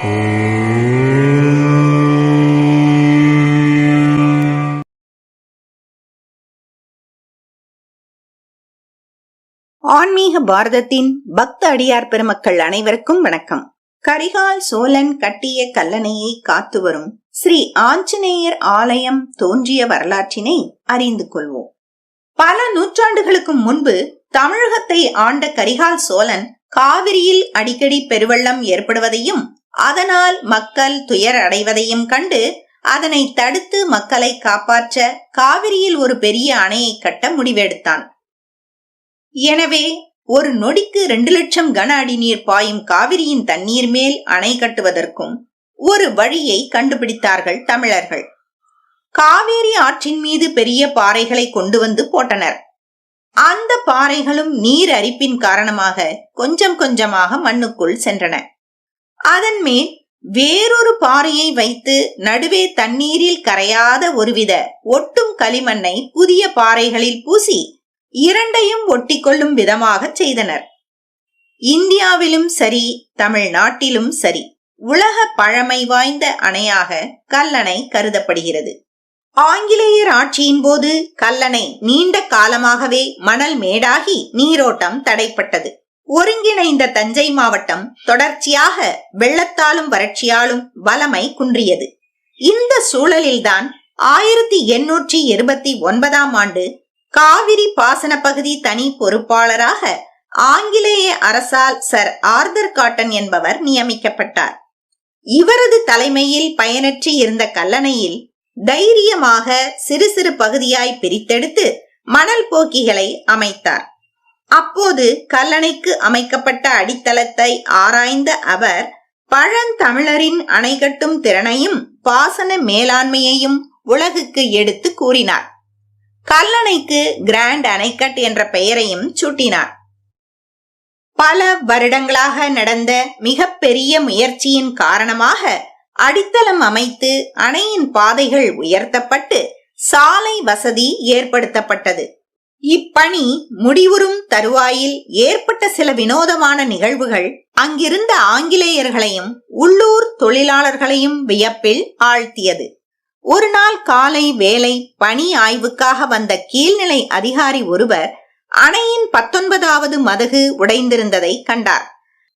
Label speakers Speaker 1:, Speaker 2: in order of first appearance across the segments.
Speaker 1: ஆன்மீக பாரதத்தின் பக்த அடியார் பெருமக்கள் அனைவருக்கும் வணக்கம். கரிகால் சோழன் கட்டிய கல்லணையை காத்து வரும் ஸ்ரீ ஆஞ்சநேயர் ஆலயம் தோன்றிய வரலாற்றினை அறிந்து கொள்வோம். பல நூற்றாண்டுகளுக்கு முன்பு தமிழகத்தை ஆண்ட கரிகால் சோழன் காவிரியில் அடிக்கடி பெருவெள்ளம் ஏற்படுவதையும் அதனால் மக்கள் துயர் அடைவதையும் கண்டு அதனை தடுத்து மக்களை காப்பாற்ற காவிரியில் ஒரு பெரிய அணையை கட்ட முடிவெடுத்தான். எனவே ஒரு நொடிக்கு ரெண்டு லட்சம் கன அடி நீர் பாயும் காவிரியின் தண்ணீர் மேல் அணை கட்டுவதற்கும் ஒரு வழியை கண்டுபிடித்தார்கள் தமிழர்கள். காவேரி ஆற்றின் மீது பெரிய பாறைகளை கொண்டு வந்து போட்டனர். அந்த பாறைகளும் நீர் அரிப்பின் காரணமாக கொஞ்சம் கொஞ்சமாக மண்ணுக்குள் சென்றன. அதன் மேல் வேறொரு பாறையை வைத்து நடுவே தண்ணீரில் கரையாத ஒருவித ஒட்டும் களிமண்ணை புதிய பாறைகளில் பூசி இரண்டையும் ஒட்டிக்கொள்ளும் விதமாக செய்தனர். இந்தியாவிலும் சரி தமிழ்நாட்டிலும் சரி உலக பழமை வாய்ந்த அணையாக கல்லணை கருதப்படுகிறது. ஆங்கிலேயர் ஆட்சியின் போது கல்லணை நீண்ட காலமாகவே மணல் மேடாகி நீரோட்டம் தடைப்பட்டது. ஒருங்கிணைந்த தஞ்சை மாவட்டம் தொடர்ச்சியாக வெள்ளத்தாலும் வறட்சியாலும் வலமை குன்றியது. இந்த சூழலில்தான் ஆயிரத்தி எண்ணூற்றி இருபத்தி ஒன்பதாம் ஆண்டு காவிரி பாசன பகுதி தனி பொறுப்பாளராக ஆங்கிலேய அரசால் சர் ஆர்தர் காட்டன் என்பவர் நியமிக்கப்பட்டார். இவரது தலைமையில் பயனற்றி இருந்த கல்லணையில் தைரியமாக சிறு சிறு பகுதியாய் பிரித்தெடுத்து மணல் போக்கிகளை அமைத்தார். அப்போது கல்லணைக்கு அமைக்கப்பட்ட அடித்தளத்தை ஆராய்ந்த அவர் பழந்தமிழரின் அணை கட்டும் திறனையும் பாசன மேலாண்மையையும் உலகுக்கு எடுத்து கூறினார். கல்லணைக்கு கிராண்ட் அணைக்கட் என்ற பெயரையும் சூட்டினார். பல வருடங்களாக நடந்த மிகப்பெரிய முயற்சியின் காரணமாக அடித்தளம் அமைத்து அணையின் பாதைகள் உயர்த்தப்பட்டு சாலை வசதி ஏற்படுத்தப்பட்டது. இப்பணி முடிவுறும் தருவாயில் ஏற்பட்ட சில வினோதமான நிகழ்வுகள் அங்கிருந்த ஆங்கிலேயர்களையும் உள்ளூர் தொழிலாளர்களையும் வியப்பில் ஆழ்த்தியது. ஒரு நாள் காலை வேலை பணி ஆய்வுக்காக வந்த கீழ்நிலை அதிகாரி ஒருவர் அணையின் பத்தொன்பதாவது மதகு உடைந்திருந்ததை கண்டார்.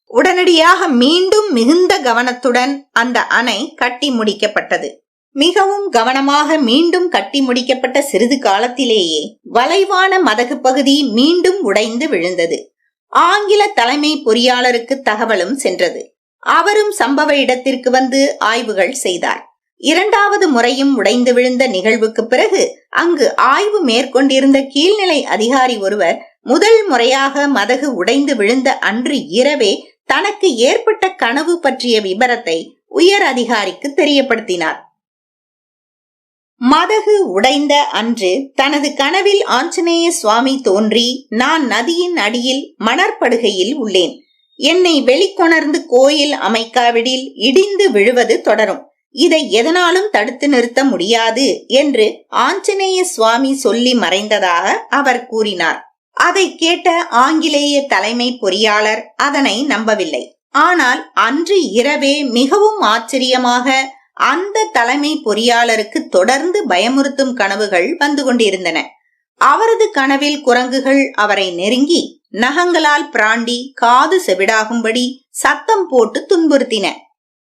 Speaker 1: உடனடியாக மீண்டும் மிகுந்த கவனத்துடன் அந்த அணை கட்டி முடிக்கப்பட்டது. மிகவும் கவனமாக மீண்டும் கட்டி முடிக்கப்பட்ட சிறிது காலத்திலேயே வளைவான மதகு பகுதி மீண்டும் உடைந்து விழுந்தது. ஆங்கில தலைமை பொறியாளருக்கு தகவலும் சென்றது. அவரும் சம்பவ இடத்திற்கு வந்து ஆய்வுகள் செய்தார். இரண்டாவது முறையும் உடைந்து விழுந்த நிகழ்வுக்கு பிறகு அங்கு ஆய்வு மேற்கொண்டிருந்த கீழ்நிலை அதிகாரி ஒருவர் முதல் முறையாக மதகு உடைந்து விழுந்த அன்று இரவே தனக்கு ஏற்பட்ட கனவு பற்றிய விபரத்தை உயர் அதிகாரிக்கு தெரியப்படுத்தினார். மதகு உடைந்த அன்று தனது கனவில் ஆஞ்சநேய சுவாமி தோன்றி நான் நதியின் அடியில் மணற்படுகையில் உள்ளேன். என்னை வெளிக்கொணர்ந்து கோயில் அமைக்காவிடில் இடிந்து விழுவது தொடரும். இதை எதனாலும் தடுத்து நிறுத்த முடியாது என்று ஆஞ்சநேய சுவாமி சொல்லி மறைந்ததாக அவர் கூறினார். அதை கேட்ட ஆங்கிலேய தலைமை பொறியாளர் அதனை நம்பவில்லை. ஆனால் அன்று இரவே மிகவும் ஆச்சரியமாக அந்த தலைமை பொறியாளருக்கு தொடர்ந்து பயமுறுத்தும் கனவுகள் வந்து கொண்டிருந்தன. அவரது கனவில் குரங்குகள் அவரை நெருங்கி நகங்களால் பிராண்டி காது செவிடாகும்படி சத்தம் போட்டு துன்புறுத்தின.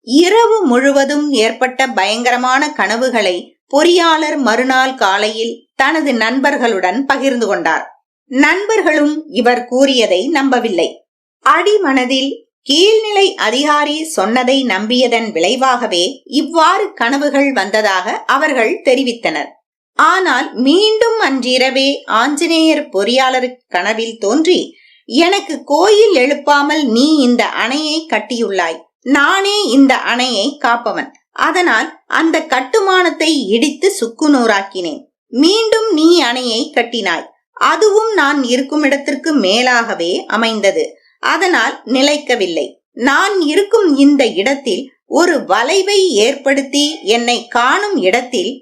Speaker 1: இரவு முழுவதும் ஏற்பட்ட பயங்கரமான கனவுகளை பொறியாளர் மறுநாள் காலையில் தனது நண்பர்களுடன் பகிர்ந்து கொண்டார். நண்பர்களும் இவர் கூறியதை நம்பவில்லை. அடிமனதில் கீழ்நிலை அதிகாரி சொன்னதை நம்பியதன் விளைவாகவே இவ்வாறு கனவுகள் வந்ததாக அவர்கள் தெரிவித்தனர். ஆனால் மீண்டும் அன்றிரவே ஆஞ்சநேயர் பொறியாளர் கனவில் தோன்றி எனக்கு கோயில் எழுப்பாமல் நீ இந்த அணையை கட்டியுள்ளாய். நானே இந்த அணையை காப்பவன். அதனால் அந்த கட்டுமானத்தை இடித்து சுக்குநூறாக்கினேன். மீண்டும் நீ அணையை கட்டினாய். அதுவும் நான் இருக்கும் இடத்திற்கு மேலாகவே அமைந்தது. அதனால் நிலைக்கவில்லை. நான் இருக்கும் இந்த இடத்தில் ஒரு வளைவை ஏற்படுத்தி என்னை காணும் இடத்தில்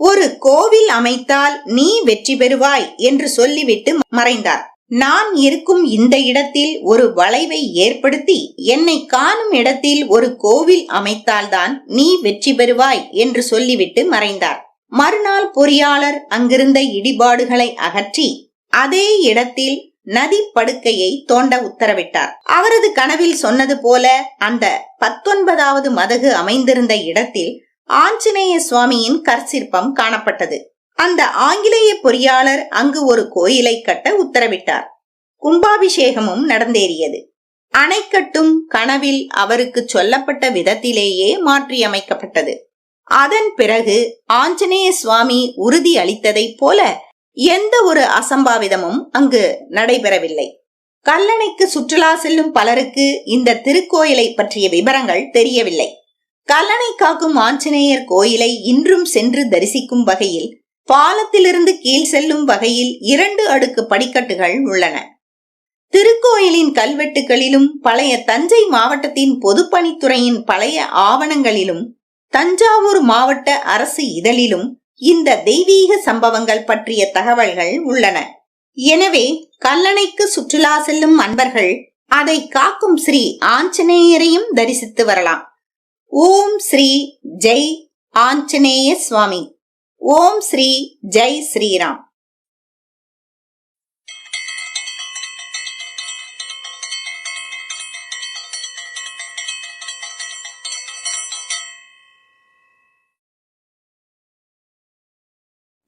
Speaker 1: ஒரு கோவில் அமைத்தால் நீ வெற்றி பெறுவாய் என்று சொல்லிவிட்டு மறைந்தார். நான் இருக்கும் இந்த இடத்தில் ஒரு வளைவை ஏற்படுத்தி என்னை காணும் இடத்தில் ஒரு கோவில் அமைத்தால்தான் நீ வெற்றி பெறுவாய் என்று சொல்லிவிட்டு மறைந்தார். மறுநாள் பொறியாளர் அங்கிருந்த இடிபாடுகளை அகற்றி அதே இடத்தில் நதி படுக்கையை தோண்ட உத்தரவிட்டார். அவரது கனவில் சொன்னது போல அந்த பத்தொன்பதாவது மதகு அமைந்திருந்த இடத்தில் ஆஞ்சநேய சுவாமியின் கற்சிற்பம் காணப்பட்டது. அந்த ஆங்கிலேய பொறியாளர் அங்கு ஒரு கோயிலை கட்ட உத்தரவிட்டார். கும்பாபிஷேகமும் நடந்தேறியது. அணைக்கட்டும் கனவில் அவருக்கு சொல்லப்பட்ட விதத்திலேயே மாற்றியமைக்கப்பட்டது. அதன் பிறகு ஆஞ்சநேய சுவாமி உறுதி அளித்ததைப் போல எந்த ஒரு அசம்பாவிதமும் அங்கு நடைபெறவில்லை. கல்லணைக்கு சுற்றுலா செல்லும் பலருக்கு இந்த திருக்கோயிலை பற்றிய விவரங்கள் தெரியவில்லை. கல்லணை காக்கும் ஆஞ்சநேயர் கோயிலை இன்றும் சென்று தரிசிக்கும் வகையில் பாலத்திலிருந்து கீழ் செல்லும் வகையில் இரண்டு அடுக்கு படிக்கட்டுகள் உள்ளன. திருக்கோயிலின் கல்வெட்டுகளிலும் பழைய தஞ்சை மாவட்டத்தின் பொதுப்பணித்துறையின் பழைய ஆவணங்களிலும் தஞ்சாவூர் மாவட்ட அரசு இதழிலும் இந்த தெய்வீக சம்பவங்கள் பற்றிய தகவல்கள் உள்ளன. எனவே கல்லணைக்கு சுற்றுலா செல்லும் அன்பர்கள் அதை காக்கும் ஸ்ரீ ஆஞ்சநேயரையும் தரிசித்து வரலாம். ஓம் ஸ்ரீ ஜெய் ஆஞ்சநேய சுவாமி. ஓம் ஸ்ரீ ஜெய் ஸ்ரீராம்.